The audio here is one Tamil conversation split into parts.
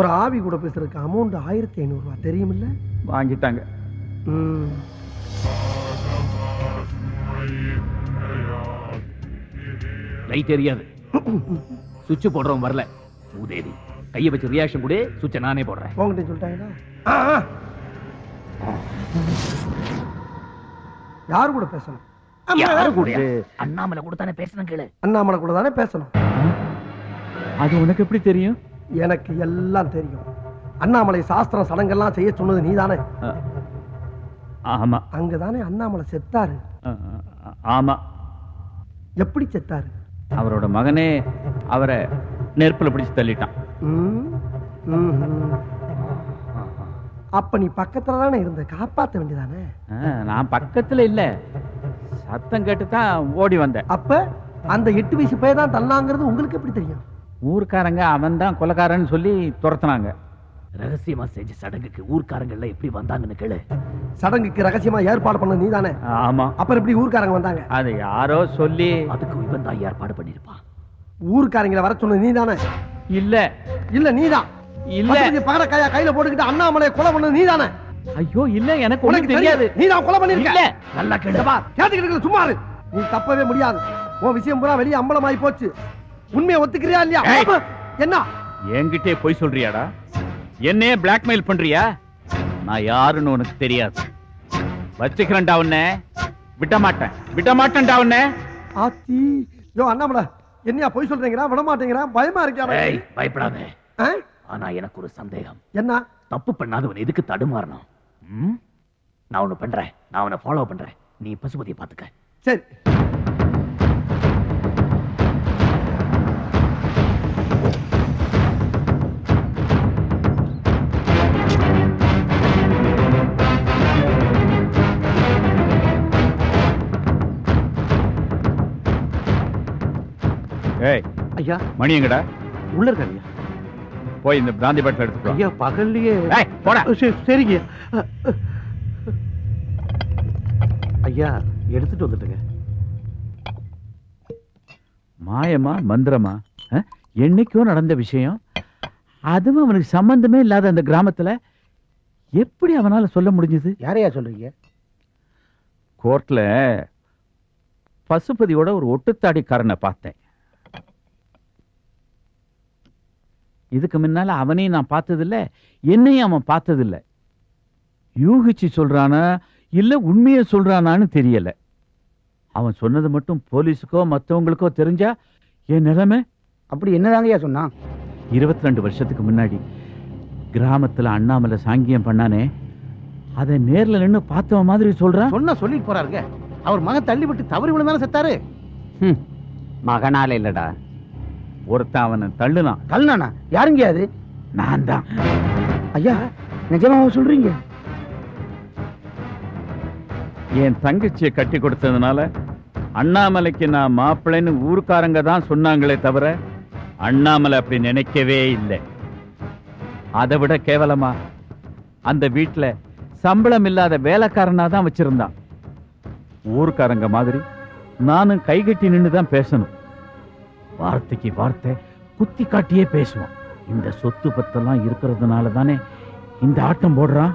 ஒரு ஆவி கூட பேசுறதுக்கு அமௌண்ட் ஆயிரத்தி ஐநூறுரூவா தெரியுமில்ல? வாங்கிட்டாங்க. ம். லைட் எரியாது. சுவிட்ச் போடுறவன் வரல. மூதேவி கையை வச்சு ரியாக்ஷன் கொடு. சுவிட்சை நானே போடுறேன். உங்ககிட்ட சொல்லிட்டாங்களா. யார் கூட பேசணும்? யாரு கூட? அண்ணாமலை கூட தானே பேசணும் கேளு. அண்ணாமலை கூட தானே பேசணும். அது உனக்கு எப்படி தெரியும்? எனக்கு எல்லாம் தெரியும். அண்ணாமலை சாஸ்திரம் சடங்கெல்லாம் செய்ய சொன்னது நீதானே? அ, ஆமா. அங்கதானே அண்ணாமலை செத்தாரு? ஆமா. எப்படி செத்தாரு? அவரோட மகனே அவரை நெருப்புல பிடிச்சு தள்ளிட்டான். அப்ப நீ பக்கத்துல தானே இருந்த? காப்பாத்த வேண்டியதானே? நான் பக்கத்துல இல்ல. சத்தம் கேட்டு தான் ஓடி வந்தேன். அப்ப அந்த எட்டு வயசு பையன் தான் தள்ளாங்கிறது உங்களுக்கு எப்படி தெரியும்? ஊர்க்காரங்க அவன் தான் கொலைக்காரன்னு சொல்லி துரத்துனாங்க. ரகசியமா செஞ்ச சடங்குக்கு ஊர்க்காரங்க எல்லாம் எப்படி வந்தாங்கன்னு கேளு. சடங்குக்கு ரகசியமா ஏற்பாடு பண்ண நீதானே? ஆமா. அப்புறம் எப்படி ஊர்க்காரங்க வந்தாங்க? அது யாரோ சொல்லி. அதுக்கு இவன் தான் ஏற்பாடு பண்ணிருப்பான் ஊர்க்காரங்களை வர சொன்னது நீதானே? இல்ல. இல்ல நீதான் இல்ல. பகடக்காயா கையில போட்டுக்கிட்டு அண்ணாமலையை கொலை பண்ணது நீதானே? ஐயோ இல்ல எனக்கு உனக்கு தெரியாது. தெரியாது நீதான் கொலை பண்ணிருக்க இல்ல. நல்லா கேளு. இங்க பார், கேட்டுக்கிட்டு இருக்கல, சும்மா இரு. நீ தப்பவே முடியாது. உன் விஷயம் பூரா வெளியே அம்பலமாயி போச்சு. உண்மையை ஒத்துக்கிறியா இல்லையா. என்ன? என்கிட்டே போய் சொல்றியாடா? என்னையே பிளாக்மெயில் பண்றியா? நான் யாருன்னு உனக்கு தெரியாது. வச்சுக்கிறேன்டா உன்னை. விட மாட்டேன் விட மாட்டேன்டா உன்னை. ஆத்தி. யோ அண்ணாமலை என்னையா போய் சொல்றீங்களா விட மாட்டேங்கிறா பயமா இருக்கியா பயப்படாத? ஆனா எனக்கு ஒரு சந்தேகம். என்ன? தப்பு பண்ணாதவன் எதுக்கு தடுமாறணும்? நான் ஒண்ணு பண்றேன். நான் அவனை ஃபாலோ பண்றேன். நீ பசுபதியை பாத்துக்க சரி. ஐயா. மணி எங்கடா? உள்ள இருக்காரு ஐயா. போய் இந்த பிராந்தி பாட்டில் எடுத்துக்கோ ஐயா பகல்லையே. போடா. சரி, சரிங்க. ஐயா எடுத்துட்டு வந்துட்டுங்க. மாயமா மந்திரமா? என்னைக்கோ நடந்த விஷயம். அதுவும் அவனுக்கு சம்பந்தமே இல்லாத அந்த கிராமத்துல எப்படி அவனால சொல்ல முடிஞ்சது? யாரையா சொல்றீங்க? கோர்ட்ல பசுபதியோட ஒரு ஒட்டுத்தாடிக்காரனை பார்த்தேன். இதுக்கு முன்னால அவனையும் நான் பார்த்ததில்ல என்னையும் அவன் பார்த்ததில்ல. யூகிச்சு சொல்றானா இல்ல உண்மையை சொல்றானான்னு தெரியல. அவன் சொன்னது மட்டும் போலீஸுக்கோ மத்தவங்களுக்கோ தெரிஞ்சா என் நிலைமை? அப்படி என்னதாங்கய்யா சொன்னான்? இருபத்தி ரெண்டு வருஷத்துக்கு முன்னாடி கிராமத்துல அண்ணாமலை சாங்கியம் பண்ணானே அதை நேர்ல நின்னு பார்த்தவன் மாதிரி சொல்றான் சொன்ன சொல்லிட்டு போறாருங்க. அவர் மகன் தள்ளி விட்டு தவறி விழுந்தானே செத்தாரு. மகனால இல்லடா. ஒருத்தன் அவனை தள்ளுனான். தள்ளினானா? யாருங்க அது? நான் தான். ஐயா நிஜமாவா சொல்றீங்க? என் தங்கச்சியை கட்டி கொடுத்ததுனால அண்ணாமலைக்கு நான் மாப்பிள்ளைன்னு ஊர்க்காரங்க தான் சொன்னாங்களே தவிர அண்ணாமலை அப்படி நினைக்கவே இல்லை. அதை விட கேவலமா? அந்த வீட்டுல சம்பளம் இல்லாத வேலைக்காரனா தான் வச்சிருந்தான். ஊர்க்காரங்க மாதிரி நானும் கைகட்டி நின்று தான் பேசணும். வார்த்தைக்கு வார்த்தை குத்தி காட்டியே பேசுவான் இந்த சொத்து பத்தெல்லாம் இருக்கிறதுனால தானே இந்த ஆட்டம் போடுறான்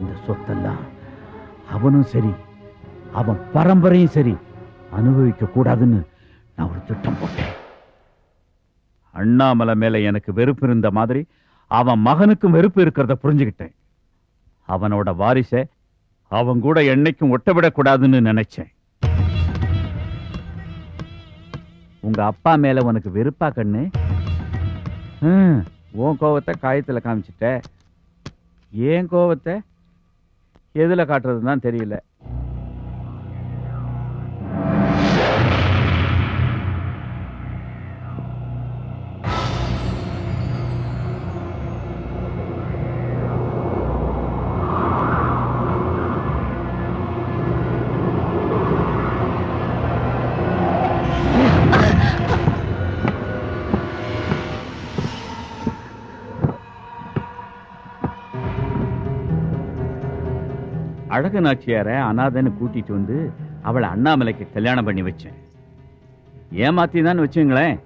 இந்த சொத்தெல்லாம் அவனும் சரி அவன் பரம்பரையும் சரி அனுபவிக்க கூடாதுன்னு நான் ஒரு திட்டம் போட்டேன். அண்ணாமலை மேல எனக்கு வெறுப்பு இருந்த மாதிரி அவன் மகனுக்கும் வெறுப்பு இருக்கிறத புரிஞ்சுக்கிட்டேன். அவனோட வாரிசை அவன் கூட என்னைக்கும் ஒட்டவிடக்கூடாதுன்னு நினைச்சேன். உங்க அப்பா மேல உனக்கு வெறுப்பா கண்ணு? உன் கோவத்தை காயத்துல காமிச்சிட்ட. ஏன் கோவத்தை? எதுல காட்டுறதுன்னு தான் தெரியல. அழகு நாச்சியார அனாதைன்னு கூட்டிட்டு வந்து அவளை அண்ணாமலைக்கு கல்யாணம் பண்ணி வச்சேன். ஏமாத்தி தான் வச்சுங்களேன்.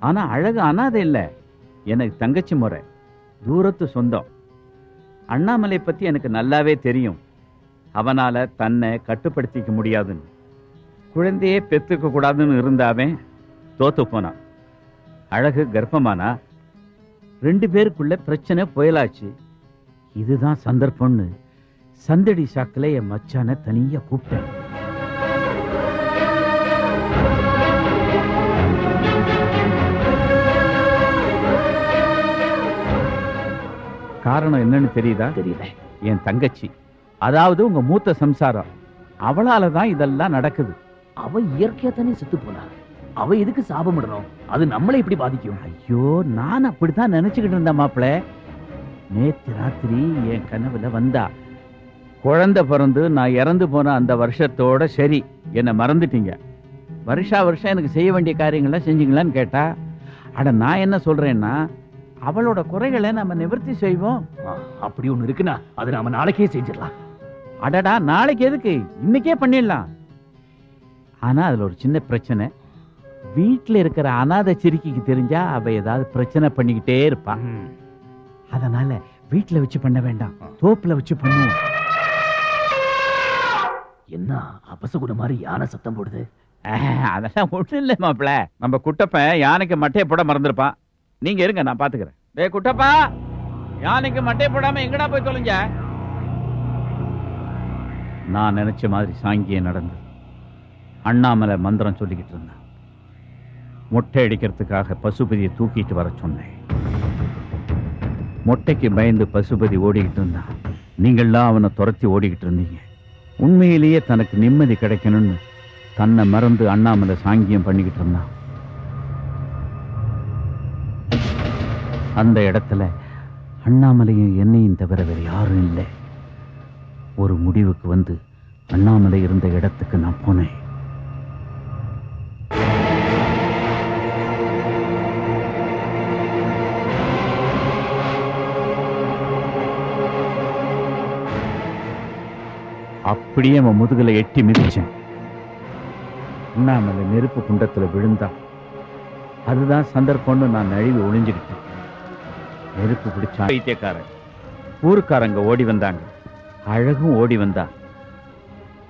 ஆனா அழகு அனாதை இல்லை. எனக்கு தங்கச்சி முறை. தூரத்து சொந்தம். அண்ணாமலை பத்தி எனக்கு நல்லாவே தெரியும். அவனால தன்னை கட்டுப்படுத்திக்க முடியாதுன்னு. குழந்தையே பெத்துக்க கூடாதுன்னு இருந்தாவே தோத்து போனான். அழகு கர்ப்பமானா? ரெண்டு பேருக்குள்ள பிரச்சனை புயலாச்சு. இதுதான் சந்தர்ப்பம்னு. சந்தடி சாக்குல என் மச்சான தனியா கூப்பிட்டேன். காரணம் என்னன்னு தெரியுதா? தெரியல. என் தங்கச்சி. அதாவது உங்க மூத்த சம்சாரம். அவளால தான் இதெல்லாம் நடக்குது. அவ இயற்கையா தானே செத்து போனா. அவ எதுக்கு சாபமிடணும் அது நம்மளை எப்படி பாதிக்கும். ஐயோ நான் அப்படித்தான் நினைச்சுக்கிட்டு இருந்தேன் மாப்பிள. நேத்து ராத்திரி என் கனவுல வந்தா. குழந்தை பிறந்து நான் இறந்து போன அந்த வருஷத்தோட சரி. என்னை மறந்துட்டீங்க. வருஷா வருஷம் எனக்கு செய்ய வேண்டிய காரியங்கள்லாம் செஞ்சீங்களான்னு கேட்டா அட நான் என்ன சொல்றேன்னா அவளோட குறைகளை நம்ம நிவர்த்தி செய்வோம். அப்படி ஒண்ணு இருக்குன்னா அது நாம நாளைக்கே செஞ்சிடலாம். அடடா நாளைக்கு எதுக்கு? இன்னைக்கே பண்ணிடலாம். ஆனா அதுல ஒரு சின்ன பிரச்சனை. வீட்டுல இருக்கிற அனாதை சிறுக்கிக்கு தெரிஞ்சா அவ ஏதாவது பிரச்சனை பண்ணிக்கிட்டே இருப்பா. அதனால வீட்டுல வச்சு பண்ண வேண்டாம். தோப்புல வச்சு பண்ணுவோம். என்ன அபசகுண மாதிரி யானை சத்தம் போடுது? ஆஹ், அதெல்லாம் ஒண்ணும் இல்லை மாப்பிள்ள. நம்ம குட்டப்பன் யானைக்கு மட்டையை போட மறந்துருப்பான். நீங்க இருங்க நான் பாத்துக்கிறேன். டேய் குட்டப்பா! யானைக்கு மட்டையை போடாம எங்கடா போய் தொலைஞ்ச? நான் நினைச்ச மாதிரி சாங்கிய நடந்து அண்ணாமலை மந்திரம் சொல்லிக்கிட்டு இருந்தேன். மொட்டை அடிக்கிறதுக்காக பசுபதியை தூக்கிட்டு வர சொன்னேன். மொட்டைக்கு பயந்து பசுபதி ஓடிக்கிட்டு இருந்தான். நீங்கள்லாம் அவனை துரத்தி ஓடிக்கிட்டு இருந்தீங்க. உண்மையிலேயே தனக்கு நிம்மதி கிடைக்கணும்னு தன்னை மறந்து அண்ணாமலை சாங்கியம் பண்ணிக்கிட்டு இருந்தான். அந்த இடத்துல அண்ணாமலையும் என்னையும் தவிர வேறு யாரும் இல்லை. ஒரு முடிவுக்கு வந்து அண்ணாமலை இருந்த இடத்துக்கு நான் போனேன். அப்படியே அவன் முதுகில் எட்டி மிதிச்சேன். அண்ணாமலை நெருப்பு குண்டத்துல விழுந்தான் அதுதான் சந்தர்ப்பம்னு நான் நழுவி ஒளிஞ்சுக்கிட்டேன். நெருப்பு பிடிச்சான். வைத்தியக்காரன் ஊருக்காரங்க ஓடி வந்தாங்க. அழகும் ஓடி வந்தா.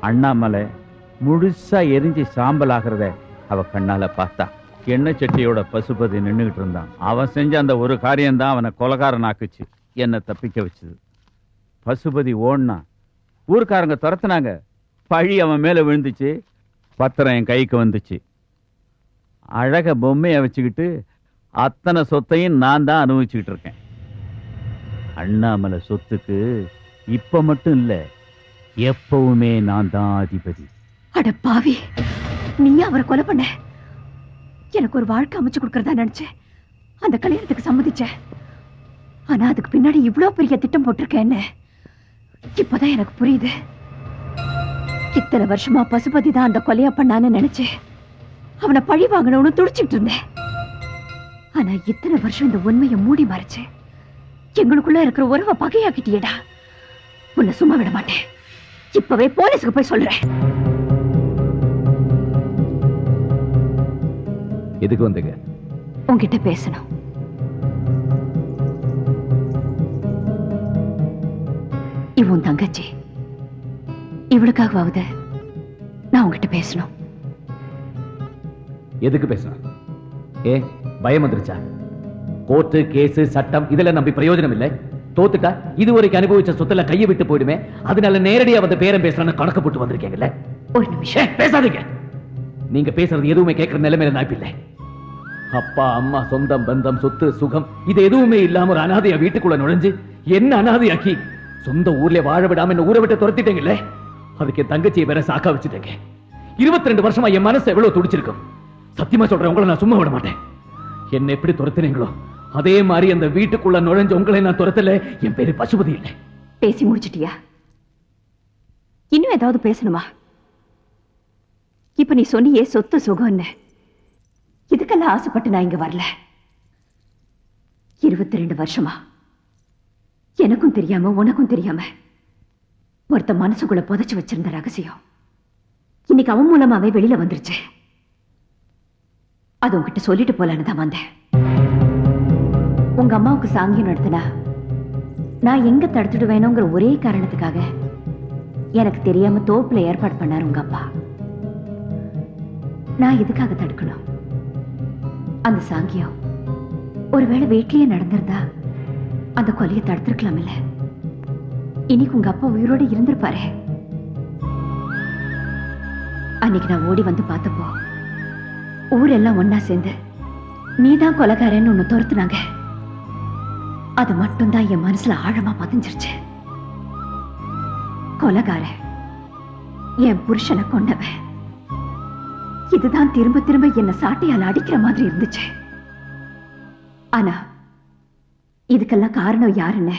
அண்ணாமலை முழுசா எரிஞ்சு சாம்பல் ஆகிறத அவ கண்ணால பார்த்தா. எண்ணெய் சட்டியோட பசுபதி நின்னுகிட்டு இருந்தான். அவன் செஞ்ச அந்த ஒரு காரியம்தான் அவனை கொலகாரன் ஆக்குச்சு என்னை தப்பிக்க வச்சுது. பசுபதி ஓடினா ஊருக்காரங்க துரத்துனாங்க. பழி அவன் மேல விழுந்துச்சு. பத்திரம் என் கைக்கு வந்துச்சு. அழக பொம்மையை வச்சுக்கிட்டு அத்தனை சொத்தையும் நான் தான் அனுபவிச்சுக்கிட்டு இருக்கேன். அண்ணாமலை சொத்துக்கு இப்ப மட்டும் இல்ல எப்பவுமே நான் தான் அதிபதி. அட பாவி நீ அவரை கொலை பண்ண? எனக்கு ஒரு வாழ்க்கை அமைச்சு கொடுக்கறதா நினைச்சேன். அந்த கல்யாணத்துக்கு சம்மதிச்சேன். ஆனா அதுக்கு பின்னாடி இவ்வளவு பெரிய திட்டம் போட்டிருக்கேன்னு. இப்பதான் எனக்கு புரியுது. இத்தனை வருஷமா பசுபதி தான் அந்த கொலையா பண்ணான்னு நினைச்சேன் அவனை பழி வாங்கணும்னு துடிச்சிட்டு இருந்தேன். ஆனா இத்தனை வருஷம் இந்த உண்மையை மூடி மறைச்சேன் எங்களுக்குள்ள இருக்கிற உறவை பகையாக்கிட்டியேடா. உன்னை சும்மா விட மாட்டேன். இப்பவே போலீஸுக்கு போய் சொல்றேன். எதுக்கு வந்தீங்க? உன்கிட்ட பேசணும். இவன் தங்கச்சி. இவளுக்காகவாவது நான் உன்கிட்ட பேசணும். எதுக்கு பேசணும்? ஏ பயம் வந்துருச்சா? கோர்ட்டு கேஸ் சட்டம் இதெல்லாம் நம்பி பிரயோஜனம் இல்லை தோத்துட்டா இது வரைக்கும் அனுபவிச்ச சொத்துல கையை விட்டு போயிடுமே. அதனால நேரடியா வந்து பேரம் பேசுறான்னு கணக்கு போட்டு வந்திருக்கீங்கல்ல. ஒரு நிமிஷம். பேசாதீங்க. நீங்க பேசுறது எதுவுமே கேட்கிற நிலைமையில நான் இல்லை. அப்பா அம்மா சொந்தம் பந்தம் சொத்து சுகம் இது எதுவுமே இல்லாம ஒரு அனாதையா வீட்டுக்குள்ள நுழைஞ்சு என்ன அனாதையாக்கி சொந்த ஊர்ல வாழ விடாம என்ன ஊரை விட்டு துரத்திட்டீங்கல்ல? அதுக்கு என் தங்கச்சியை வேற சாக்கா வச்சுட்டேங்க. இருபத்தி ரெண்டு வருஷமா என் மனசு எவ்வளவு துடிச்சிருக்கும்? சத்தியமா சொல்றேன் உங்களை நான் சும்மா விட மாட்டேன். என்ன எப்படி துரத்துனீங்களோ அதே மாதிரி அந்த வீட்டுக்குள்ள நுழைஞ்ச உங்களை நான் துரத்தல என் பேரு பசுபதி இல்லை. பேசி முடிச்சிட்டியா? இன்னும் ஏதாவது பேசணுமா? இப்ப நீ சொன்னியே சொத்து சுகம்னு. இதுக்கெல்லாம் ஆசைப்பட்டு நான் இங்க வரல. இருபத்தி ரெண்டு வருஷமா. எனக்கும் தெரியாம உனக்கும் தெரியாம ஒருத்த மனசுக்குள்ள புதைச்சு வச்சிருந்த ரகசியம் இன்னைக்கு அவன் மூலமாவே வெளியில வந்துருச்சு. அது உங்ககிட்ட சொல்லிட்டு போலான்னு தான் வந்தேன். உங்க அம்மாவுக்கு சாங்கியம் நடத்தினா நான் எங்க தடுத்துடுவேணுங்கிற ஒரே காரணத்துக்காக எனக்கு தெரியாம தோப்புல ஏற்பாடு பண்ணாரு உங்க அப்பா. நான் எதுக்காக தடுக்கணும்? அந்த சாங்கியம் ஒருவேளை வீட்லயே நடந்திருந்தா அந்த கொலையை தடுத்திருக்கலாம் இல்ல இன்னைக்கு உங்க அப்பா உயிரோட இருந்திருப்பாரு. அன்னைக்கு நான் ஓடி வந்து பார்த்தப்போ ஊரெல்லாம் ஒன்னா சேர்ந்து நீதான் கொலைகாரன்னு ஒண்ணு துரத்துனாங்க. அது மட்டும்தான் என் மனசுல ஆழமா பதிஞ்சிருச்சு. கொலகார என் புருஷனை கொண்டவன் இதுதான் திரும்ப திரும்ப என்ன சாட்டையால் அடிக்கிற மாதிரி இருந்துச்சு. ஆனா இதுக்கெல்லாம் காரணம் யாருன்னு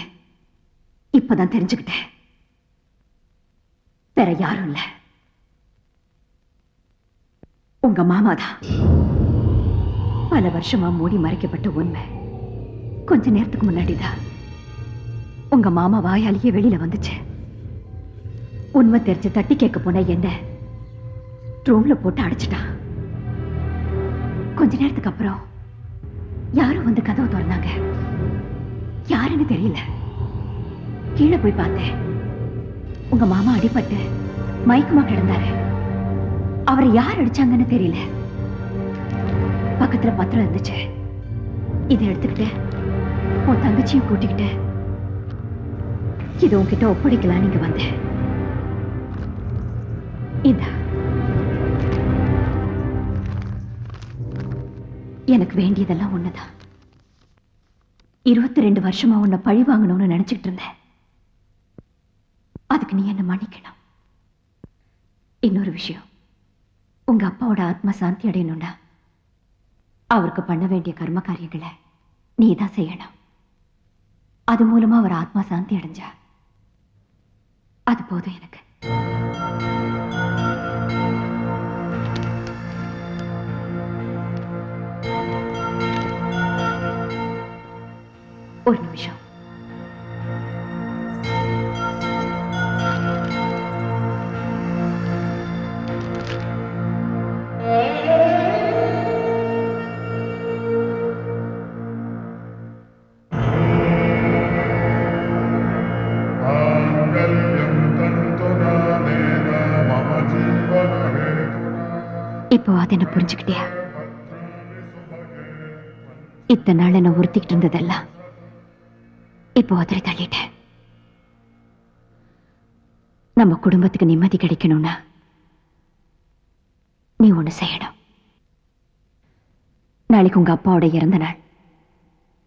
இப்பதான் தெரிஞ்சுக்கிட்டேன். வேற யாரும் இல்ல. உங்க மாமாதான். பல வருஷமா மூடி மறைக்கப்பட்ட உண்மை. கொஞ்ச நேரத்துக்கு முன்னாடிதான் உங்க மாமா வாயாலேயே வெளியில வந்துச்சு. உண்மை தெரிஞ்சு தட்டி கேட்க போன என்ன ரூம்ல போட்டு அடிச்சிட்டான். கொஞ்ச நேரத்துக்கு அப்புறம் யாரும் வந்து கதவை திறந்தாங்க. யாருன்னு தெரியல. கீழே போய் பார்த்தேன். உங்க மாமா அடிபட்டு மயக்கமா கிடந்தாரு. அவரை யார் அடிச்சாங்கன்னு தெரியல. பக்கத்துல பத்திரம் இருந்துச்சு. இதை எடுத்துக்கிட்டு உன் தங்கச்சியும் கூட்டிக்கிட்டு இது உன்கிட்ட ஒப்படைக்கலாம் நீங்க வந்தேன் இதா எனக்கு வேண்டியதெல்லாம் ஒண்ணுதான் இருபத்தி ரெண்டு வருஷமா உன்னை பழி வாங்கணும்னு நினைச்சிட்டு இருந்தேன். அதுக்கு நீ என்ன மன்னிக்கணும்? இன்னொரு விஷயம். உங்க அப்பாவோட ஆத்மா சாந்தி அடையணும்னா அவருக்கு பண்ண வேண்டிய கர்ம காரியங்களை நீ தான் செய்யணும். அது மூலமா அவர் ஆத்மா சாந்தி அடைஞ்சா அது போதும் எனக்கு. ஒரு நிமிஷம். இப்போ அது என்ன புரிஞ்சுக்கிட்டியா? இத்தனை நாள் என்ன உறுத்திக்கிட்டு இருந்ததெல்லாம் இப்போ உதறி தள்ளிட்டேன். நம்ம குடும்பத்துக்கு நிம்மதி கிடைக்கணும்னா நீ ஒண்ணு செய்யணும். நாளைக்கு உங்க அப்பாவோட இறந்த நாள்.